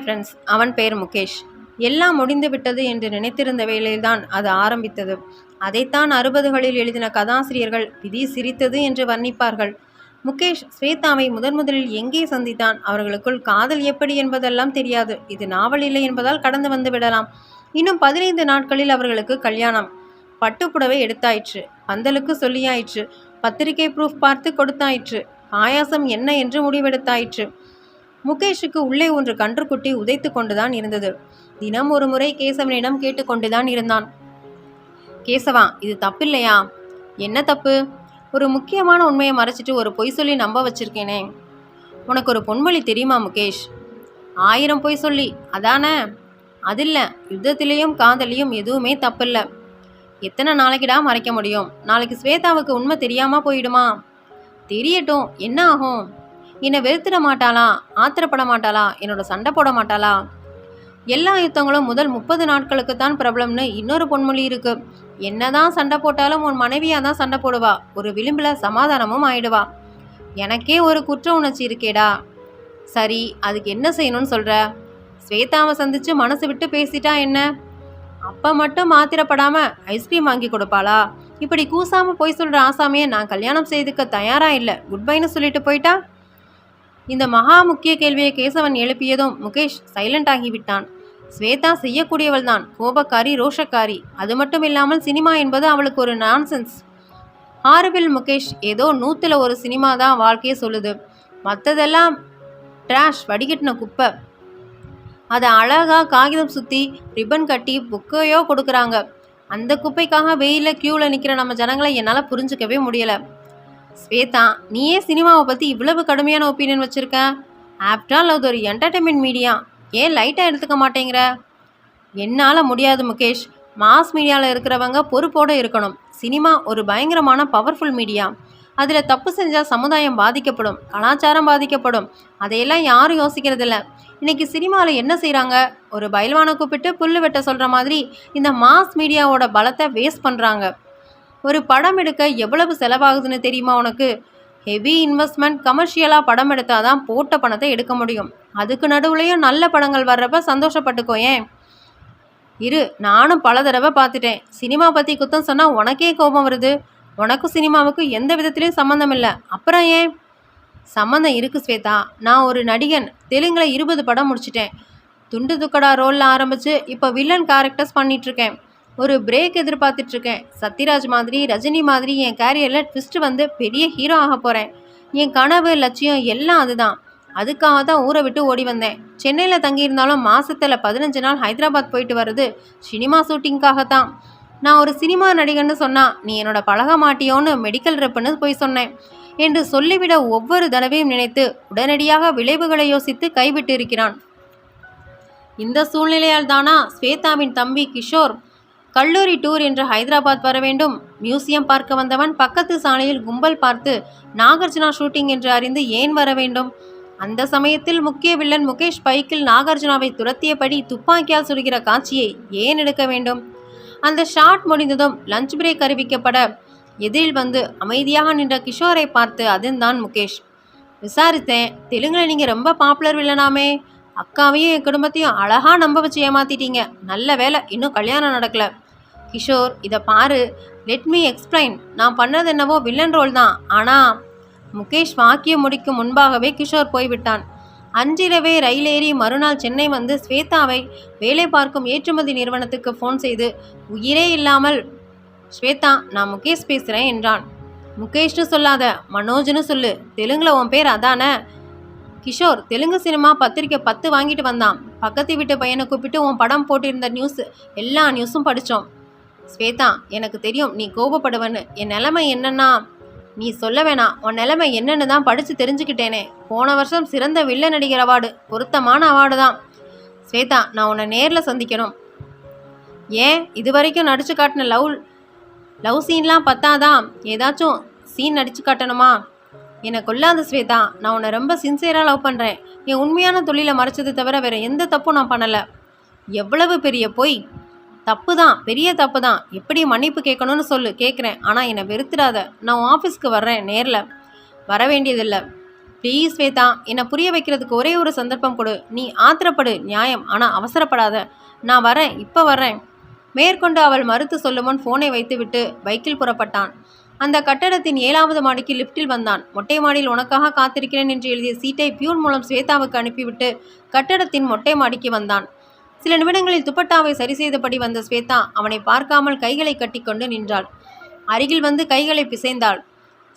Hi friends அவன் பெயர் முகேஷ். எல்லாம் முடிந்துவிட்டது என்று நினைத்திருந்த வேளையில்தான் அது ஆரம்பித்தது. அதைத்தான் அறுபதுகளில் எழுதின கதாசிரியர்கள் விதி சிரித்தது என்று வர்ணிப்பார்கள். முகேஷ் ஸ்வேதாவை முதன் முதலில் எங்கே சந்தித்தான்? அவர்களுக்குள் காதல் எப்படி என்பதெல்லாம் தெரியாது. இது நாவல் இல்லை என்பதால் கடந்து வந்து விடலாம். இன்னும் பதினைந்து நாட்களில் அவர்களுக்கு கல்யாணம். பட்டுப்புடவை எடுத்தாயிற்று. பந்தலுக்கு சொல்லியாயிற்று. பத்திரிகை ப்ரூஃப் பார்த்து கொடுத்தாயிற்று. பாயாசம் என்ன என்று முடிவெடுத்தாயிற்று. முகேஷுக்கு உள்ளே ஒன்று கன்றுக்குட்டி உதைத்து கொண்டுதான் இருந்தது. தினம் ஒரு முறை கேசவனிடம் கேட்டுக்கொண்டுதான் இருந்தான். கேசவா இது தப்பில்லையா? என்ன தப்பு? ஒரு முக்கியமான உண்மையை மறைச்சிட்டு ஒரு பொய் சொல்லி நம்ப வச்சிருக்கேனே. உனக்கு ஒரு பொன்மொழி தெரியுமா முகேஷ்? ஆயிரம் பொய் சொல்லி அதானே? அதில்ல யுத்தத்திலையும் காதலியும் எதுவுமே தப்பில்லை. எத்தனை நாளைக்குடா மறைக்க முடியும்? நாளைக்கு ஸ்வேதாவுக்கு உண்மை தெரியாமல் போயிடுமா? தெரியட்டும் என்ன ஆகும்? என்னை வெறுத்துட மாட்டாளா? ஆத்திரப்பட மாட்டாளா? என்னோட சண்டை போட மாட்டாளா? எல்லா யுத்தங்களும் முதல் முப்பது நாட்களுக்கு தான் பிரபலம்னு இன்னொரு பொன்மொழி இருக்கு. என்னதான் சண்டை போட்டாலும் உன் மனைவியாக தான் சண்டை போடுவா. ஒரு விளிம்பில் சமாதானமும் ஆயிடுவா. எனக்கே ஒரு குற்ற உணர்ச்சி இருக்கேடா. சரி அதுக்கு என்ன செய்யணும்னு சொல்கிற ஸ்வேதாவை சந்திச்சு மனசு விட்டு பேசிட்டா என்ன? அப்போ மட்டும் மாத்திரப்படாமல் ஐஸ்கிரீம் வாங்கி கொடுப்பாளா? இப்படி கூசாமல் போய் சொல்கிற ஆசாமியை நான் கல்யாணம் செய்துக்க தயாராக இல்லை. குட் பைன்னு சொல்லிட்டு போயிட்டா? இந்த மகா முக்கிய கேள்வியை கேசவன் எழுப்பியதும் முகேஷ் சைலண்ட் ஆகிவிட்டான். ஸ்வேதா செய்யக்கூடியவள் தான் கோபக்காரி ரோஷக்காரி. அது மட்டும் இல்லாமல் சினிமா என்பது அவளுக்கு ஒரு நான்சென்ஸ் ஹாரபில் முகேஷ் ஏதோ நூற்றில் ஒரு சினிமா தான் வாழ்க்கையை சொல்லுது. மற்றதெல்லாம் ட்ராஷ் வடிகட்டின குப்பை. அதை அழகாக காகிதம் சுற்றி ரிப்பன் கட்டி புக்கையோ கொடுக்குறாங்க. அந்த குப்பைக்காக வெயிலில் க்யூவில் நிற்கிற நம்ம ஜனங்களை என்னால் புரிஞ்சுக்கவே முடியலை. ஸ்வேதா நீயே சினிமாவை பற்றி இவ்வளவு கடுமையான ஒப்பீனியன் வச்சுருக்க? ஆஃப்டர் அது ஒரு என்டர்டைன்மெண்ட் மீடியா ஏன் லைட்டாக எடுத்துக்க மாட்டேங்கிற? என்னால் முடியாது முகேஷ். மாஸ் மீடியாவில் இருக்கிறவங்க பொறுப்போடு இருக்கணும். சினிமா ஒரு பயங்கரமான பவர்ஃபுல் மீடியா அதில் தப்பு செஞ்சால் சமுதாயம் பாதிக்கப்படும். கலாச்சாரம் பாதிக்கப்படும். அதையெல்லாம் யாரும் யோசிக்கிறதில்ல. இன்றைக்கி சினிமாவில் என்ன செய்கிறாங்க ஒரு பயில்வானை கூப்பிட்டு புல்லு வெட்ட சொல்கிற மாதிரி இந்த மாஸ் மீடியாவோட பலத்தை வேஸ்ட் பண்ணுறாங்க ஒரு படம் எடுக்க எவ்வளவு செலவாகுதுன்னு தெரியுமா உனக்கு? ஹெவி இன்வெஸ்ட்மெண்ட் கமர்ஷியலாக படம் எடுத்தால் தான் போட்ட பணத்தை எடுக்க முடியும். அதுக்கு நடுவுலையும் நல்ல படங்கள் வர்றப்ப சந்தோஷப்பட்டுக்கோ ஏன்? இரு நானும் பல தடவை பார்த்துட்டேன். சினிமா பற்றி குத்தம் சொன்னால் உனக்கே கோபம் வருது. உனக்கும் சினிமாவுக்கும் எந்த விதத்துலேயும் சம்மந்தம் இல்லை. அப்புறம் ஏன்? சம்மந்தம் இருக்குது ஸ்வேதா. நான் ஒரு நடிகன். தெலுங்கில் இருபது படம் முடிச்சிட்டேன். துண்டு துக்கடா ரோலில் ஆரம்பித்து இப்போ வில்லன் கேரக்டர்ஸ் பண்ணிகிட்ருக்கேன் ஒரு பிரேக் எதிர்பார்த்துட்ருக்கேன். சத்யராஜ் மாதிரி ரஜினி மாதிரி என் கேரியரில் ட்விஸ்ட் வந்து பெரிய ஹீரோ ஆக போகிறேன் என் கனவு லட்சியம் எல்லாம் அதுதான். அதுக்காக தான் ஊரை விட்டு ஓடி வந்தேன். சென்னையில் தங்கியிருந்தாலும் மாசத்தில் பதினஞ்சு நாள் ஹைதராபாத் போயிட்டு வர்றது சினிமா ஷூட்டிங்காகத்தான் நான் ஒரு சினிமா நடிகன்னு சொன்னால் நீ என்னோட பழக மாட்டியோன்னு மெடிக்கல் ரெப்புன்னு போய் சொன்னேன். என்று சொல்லிவிட ஒவ்வொரு தடவையும் நினைத்து உடனடியாக விளைவுகளை யோசித்து கைவிட்டு இருக்கிறான் இந்த சூழ்நிலையால் தானா ஸ்வேதாவின் தம்பி கிஷோர் கல்லூரி டூர் என்று ஹைதராபாத் வர வேண்டும். மியூசியம் பார்க்க வந்தவன் பக்கத்து சாலையில் கும்பல் பார்த்து நாகார்ஜுனா ஷூட்டிங் என்று அறிந்து ஏன் வர வேண்டும்? அந்த சமயத்தில் முக்கிய வில்லன் முகேஷ் பைக்கில் நாகார்ஜுனாவை துரத்தியபடி துப்பாக்கியால் சுடுகிற காட்சியை ஏன் எடுக்க வேண்டும்? அந்த ஷாட் முடிந்ததும் லஞ்ச் பிரேக் அறிவிக்கப்பட எதிரில் வந்து அமைதியாக நின்ற கிஷோரை பார்த்து அதுதான் முகேஷ். விசாரித்தேன். தெலுங்குல நீங்கள் ரொம்ப பாப்புலர் வில்லனாமே. அக்காவையும் என் குடும்பத்தையும் அழகாக நம்ப வச்சு ஏமாத்திட்டீங்க. நல்ல வேலை இன்னும் கல்யாணம் நடக்கல. கிஷோர் இதை பாரு. லெட் மீ எக்ஸ்பிளைன் நான் பண்ணது என்னவோ வில்லன் ரோல் தான். ஆனால் முகேஷ் வாக்கியம் முடிக்கும் முன்பாகவே கிஷோர் போய்விட்டான். அன்றிரவே ரயில் ஏறி மறுநாள் சென்னை வந்து ஸ்வேதாவை வேலை பார்க்கும் ஏற்றுமதி நிறுவனத்துக்கு ஃபோன் செய்து உயிரே இல்லாமல் ஸ்வேதா நான் முகேஷ் பேசுகிறேன் என்றான். முகேஷ்னு சொல்லாத மனோஜ்னு சொல்லு. தெலுங்கில் உன் பேர் அதானே? கிஷோர் தெலுங்கு சினிமா பத்திரிக்கை பத்து வாங்கிட்டு வந்தான். பக்கத்து வீட்டு பையனை கூப்பிட்டு உன் படம் போட்டிருந்த நியூஸ் எல்லா நியூஸும் படித்தோம் ஸ்வேதா எனக்கு தெரியும் நீ கோபப்படுவன்னு. என் நிலைமை என்னன்னா? நீ சொல்ல வேணாம். உன் நிலைமை என்னன்னு தான் படித்து தெரிஞ்சுக்கிட்டேனே. போன வருஷம் சிறந்த வில்ல நடிகர் அவார்டு. பொருத்தமான அவார்டு தான். ஸ்வேதா நான் உன்னை நேரில் சந்திக்கணும். ஏன்? இது வரைக்கும் நடிச்சு காட்டின லவ் லவ் சீன்லாம் பத்தாதான் ஏதாச்சும் சீன் நடிச்சு காட்டணுமா? என்னை கொல்லாத ஸ்வேதா நான் உன்னை ரொம்ப சின்சியராக லவ் பண்ணுறேன் என் உண்மையான தொழிலை மறைச்சது தவிர வேறு எந்த தப்பும் நான் பண்ணலை. எவ்வளவு பெரிய பொய்? தப்பு தான் பெரிய தப்பு தான் எப்படி மன்னிப்பு கேட்கணும்னு சொல்லு கேட்குறேன். ஆனால் என்னை வெறுத்துடாத. நான் ஆஃபீஸ்க்கு வர்றேன் நேரில். வர வேண்டியதில்லை. ப்ளீஸ் ஸ்வேதா என்னை புரிய வைக்கிறதுக்கு ஒரே ஒரு சந்தர்ப்பம் கொடு. நீ ஆத்திரப்படு நியாயம். ஆனால் அவசரப்படாத. நான் வரேன் இப்போ வரேன் மேற்கொண்டு அவள் மறுத்து சொல்லும் முன் ஃபோனை வைத்துவிட்டு பைக்கில் புறப்பட்டான். அந்த கட்டடத்தின் ஏழாவது மாடிக்கு லிஃப்ட்டில் வந்தான். மொட்டை மாடியில் உனக்காக காத்திருக்கிறேன் என்று எழுதிய சீட்டை பியூன் மூலம் ஸ்வேதாவுக்கு அனுப்பிவிட்டு கட்டடத்தின் மொட்டை மாடிக்கு வந்தான். சில நிமிடங்களில் துப்பட்டாவை சரி செய்தபடி வந்த ஸ்வேதா அவனை பார்க்காமல் கைகளை கட்டிக்கொண்டு நின்றாள். அருகில் வந்து கைகளை பிசைந்தாள்.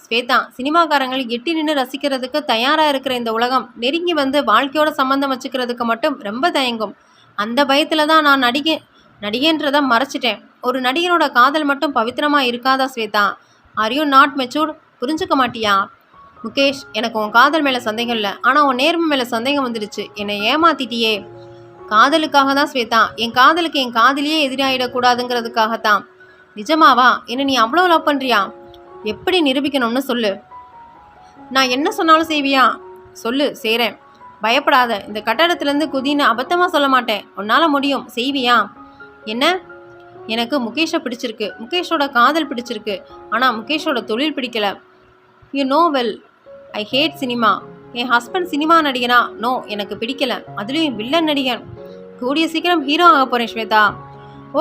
ஸ்வேதா சினிமாக்காரங்கள் எட்டி நின்று ரசிக்கிறதுக்கு தயாராக இருக்கிற இந்த உலகம் நெருங்கி வந்து வாழ்க்கையோட சம்மந்தம் வச்சுக்கிறதுக்கு மட்டும் ரொம்ப தயங்கும். அந்த பயத்தில் தான் நான் நடிகை நடிகைன்றதை மறைச்சிட்டேன். ஒரு நடிகனோட காதல் மட்டும் பவித்திரமாக இருக்காதா Shweta? Are you not matured புரிஞ்சுக்க மாட்டியா? முகேஷ் எனக்கு உன் காதல் மேலே சந்தேகம் இல்லை. ஆனால் உன் நேர்மை மேலே சந்தேகம் வந்துடுச்சு. என்னை ஏமாத்திட்டியே. காதலுக்காக தான் ஸ்வேதா. என் காதலுக்கு என் காதலியே எதிராயிடக்கூடாதுங்கிறதுக்காகத்தான். நிஜமாவா? என்ன நீ அவ்வளோ லவ் பண்ணுறியா எப்படி நிரூபிக்கணும்னு சொல்லு. நான் என்ன சொன்னாலும் செய்வியா? சொல்லு செய்கிறேன் பயப்படாத. இந்த கட்டடத்துலேருந்து குதின்னு அபத்தமாக சொல்ல மாட்டேன். உன்னால் முடியும். செய்வியா? என்ன? எனக்கு முகேஷை பிடிச்சிருக்கு. முகேஷோட காதல் பிடிச்சிருக்கு. ஆனால் முகேஷோட தொழில் பிடிக்கல. You know well I hate cinema N husband cinema நடிகனா? நோ எனக்கு பிடிக்கல. அதுலேயும் வில்லன் நடிகன். கூடிய சீக்கிரம் ஹீரோ ஆக போகிறேன் ஸ்வேதா.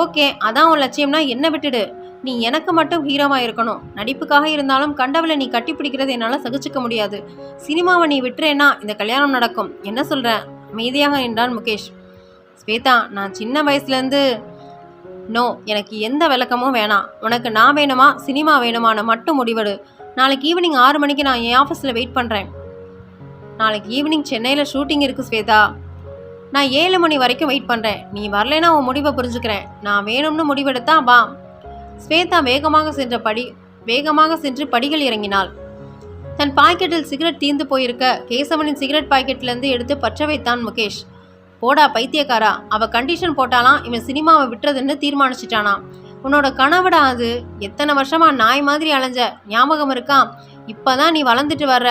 ஓகே அதான் உன் லட்சியம்னா என்ன விட்டுடு. நீ எனக்கு மட்டும் ஹீரோவாக இருக்கணும். நடிப்புக்காக இருந்தாலும் கண்டவளை நீ கட்டிப்பிடிக்கிறது என்னால் சகிச்சுக்க முடியாது. சினிமாவை நீ விட்டுறேன்னா இந்த கல்யாணம் நடக்கும். என்ன சொல்கிற அமைதியாக நின்றான் முகேஷ். ஸ்வேதா நான் சின்ன வயசுலேருந்து நோ எனக்கு எந்த விளக்கமும் வேணாம். உனக்கு நான் வேணுமா? சினிமா வேணுமான்னு மட்டும் முடிவெடு. நாளைக்கு ஈவினிங் ஆறு மணிக்கு நான் என் ஆஃபீஸில் வெயிட் பண்ணுறேன் நாளைக்கு ஈவினிங் சென்னையில் ஷூட்டிங் இருக்குது ஸ்வேதா. நான் ஏழு மணி வரைக்கும் வெயிட் பண்ணுறேன் நீ வரலைன்னா உன் முடிவை புரிஞ்சுக்கிறேன். நான் வேணும்னு முடிவெடுத்தா வா. ஸ்வேதா வேகமாக சென்ற படி வேகமாக சென்று படிகள் இறங்கினாள். தன் பாக்கெட்டில் சிகரெட் தீர்ந்து போயிருக்க கேசவனின் சிகரெட் பாக்கெட்லேருந்து எடுத்து பற்ற வைத்தான் முகேஷ். போடா பைத்தியக்காரா. அவ கண்டிஷன் போட்டாலாம் இவன் சினிமாவை விட்டுறதுன்னு தீர்மானிச்சிட்டானா உன்னோட கனவுடா அது. எத்தனை வருஷமா நாய் மாதிரி அலைஞ்ச ஞாபகம் இருக்கா? இப்போதான் நீ வளர்ந்துட்டு வர்ற.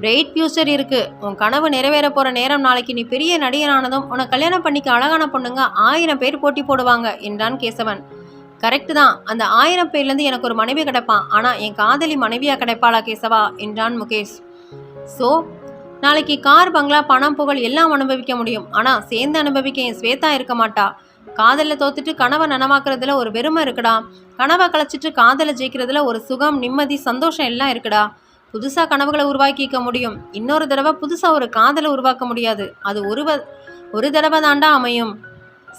பிரைட் ஃபியூச்சர் இருக்குது உன் கனவு நிறைவேற போகிற நேரம் நாளைக்கு நீ பெரிய நடிகனானதும் உன்னை கல்யாணம் பண்ணிக்க அழகான பொண்ணுங்க ஆயிரம் பேர் போட்டி போடுவாங்க என்றான் கேசவன். கரெக்டு தான். அந்த ஆயிரம் பேர்லேருந்து எனக்கு ஒரு மனைவி கிடைப்பான். ஆனால் என் காதலி மனைவியாக கிடைப்பாளா கேசவா? என்றான் முகேஷ். ஸோ நாளைக்கு கார் பங்களா பணம் புகழ் எல்லாம் அனுபவிக்க முடியும். ஆனால் சேர்ந்து அனுபவிக்க என் ஸ்வேதா இருக்க மாட்டா. காதலில் தோத்துட்டு கனவை நனவாக்குறதுல ஒரு பெருமை இருக்குடா. கனவை கலைச்சிட்டு காதலை ஜெயிக்கிறதுல ஒரு சுகம் நிம்மதி சந்தோஷம் எல்லாம் இருக்குடா. புதுசாக கனவுகளை உருவாக்கிக்க முடியும். இன்னொரு தடவை புதுசாக ஒரு காதலை உருவாக்க முடியாது. அது ஒரு வ- ஒரு தடவை தாண்டா அமையும்.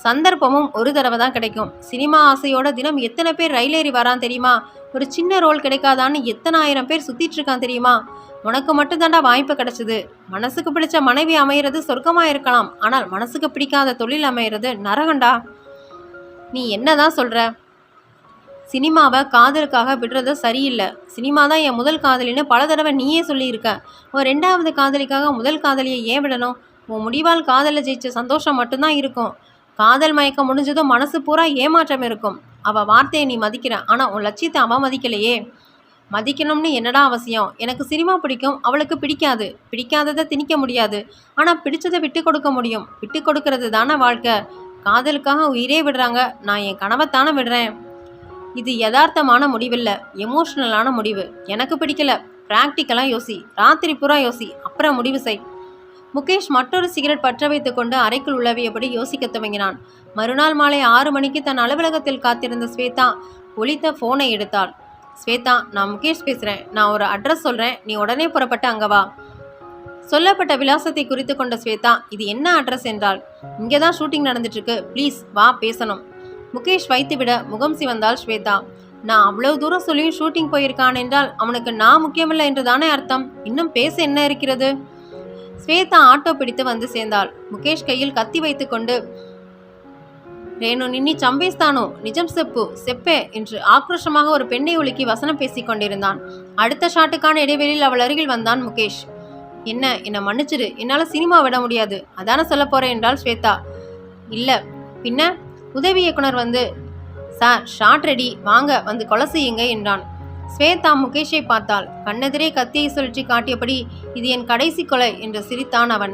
சந்தர்ப்பமும் ஒரு தடவை தான் கிடைக்கும். சினிமா ஆசையோட தினம் எத்தனை பேர் ரயில் ஏறி வரான் தெரியுமா? ஒரு சின்ன ரோல் கிடைக்காதான்னு எத்தனை ஆயிரம் பேர் சுத்திட்டு இருக்கான் தெரியுமா? உனக்கு மட்டும் தாண்டா வாய்ப்பு கிடைச்சது. மனசுக்கு பிடிச்ச மனைவி அமையிறது சொர்க்கமா இருக்கலாம். ஆனால் மனசுக்கு பிடிக்காத தொழில் அமையிறது நரகண்டா நீ என்னதான் சொல்ற? சினிமாவை காதலுக்காக விடுறது சரியில்லை. சினிமா தான் என் முதல் காதலின்னு பல தடவை நீயே சொல்லியிருக்க. உன் ரெண்டாவது காதலிக்காக முதல் காதலியை ஏன் விடணும்? உன் முடிவால் காதலில் ஜெயிச்ச சந்தோஷம் மட்டும்தான் இருக்கும். காதல் மயக்கம் முடிஞ்சதும் மனசு பூரா ஏமாற்றம் இருக்கும். அவள் வார்த்தையை நீ மதிக்கிற. ஆனால் உன் லட்சியத்தை அவன் மதிக்கலையே. மதிக்கணும்னு என்னடா அவசியம்? எனக்கு சினிமா பிடிக்கும். அவளுக்கு பிடிக்காது. பிடிக்காததை திணிக்க முடியாது. ஆனால் பிடிச்சதை விட்டு கொடுக்க முடியும். விட்டு கொடுக்கறது தானே வாழ்க்கை. காதலுக்காக உயிரே விடுறாங்க. நான் என் கனவைத்தானே விடுறேன். இது யதார்த்தமான முடிவில்லை. எமோஷ்னலான முடிவு. எனக்கு பிடிக்கல. ப்ராக்டிக்கலாக யோசி. ராத்திரி பூரா யோசி. அப்புறம் முடிவு செய். முகேஷ் மற்றொரு சிகரெட் பற்ற வைத்துக்கொண்டு அறைக்குள் உளவியபடி யோசிக்க துவங்கினான். மறுநாள் மாலை ஆறு மணிக்கு தன் அலுவலகத்தில் காத்திருந்த ஸ்வேதா ஒலித்த ஃபோனை எடுத்தாள். ஸ்வேதா நான் முகேஷ் பேசுகிறேன் நான் ஒரு அட்ரஸ் சொல்கிறேன் நீ உடனே புறப்பட்டு அங்கே வா. சொல்லப்பட்ட விலாசத்தை குறித்து கொண்ட ஸ்வேதா இது என்ன அட்ரஸ்? என்றால் இங்கே தான் ஷூட்டிங் நடந்துட்டுருக்கு ப்ளீஸ் வா பேசணும். முகேஷ் வைத்துவிட முகம் சிவந்தாள் ஸ்வேதா. நான் அவ்வளவு தூரம் சொல்லியும் ஷூட்டிங் போயிருக்கான் என்றால் அவனுக்கு நான் முக்கியமில்லை என்று தானே அர்த்தம்? இன்னும் பேச என்ன இருக்கிறது? ஸ்வேதா ஆட்டோ பிடித்து வந்து சேர்ந்தாள். முகேஷ் கையில் கத்தி வைத்துக்கொண்டு ரேணு நின்னி சம்பேஸ்தானோ நிஜம் செப்பு செப்பே என்று ஆக்ரோஷமாக ஒரு பெண்ணை ஒழுக்கி வசனம் பேசிக் கொண்டிருந்தான். அடுத்த ஷாட்டுக்கான இடைவெளியில் அவள் அருகில் வந்தான் முகேஷ். என்ன என்னை மன்னிச்சிடு. என்னால் சினிமா விட முடியாது. அதான சொல்ல போறேன் என்றால் ஸ்வேதா. இல்லை. பின்ன? உதவி இயக்குனர் வந்து சார் ஷாட் ரெடி வாங்க வந்து கொலை செய்யுங்க என்றான். ஸ்வேதா முகேஷை பார்த்தாள். கண்ணெதிரே கத்தியை சுழற்றி காட்டியபடி இது என் கடைசி கொலை என்று சிரித்தான் அவன்.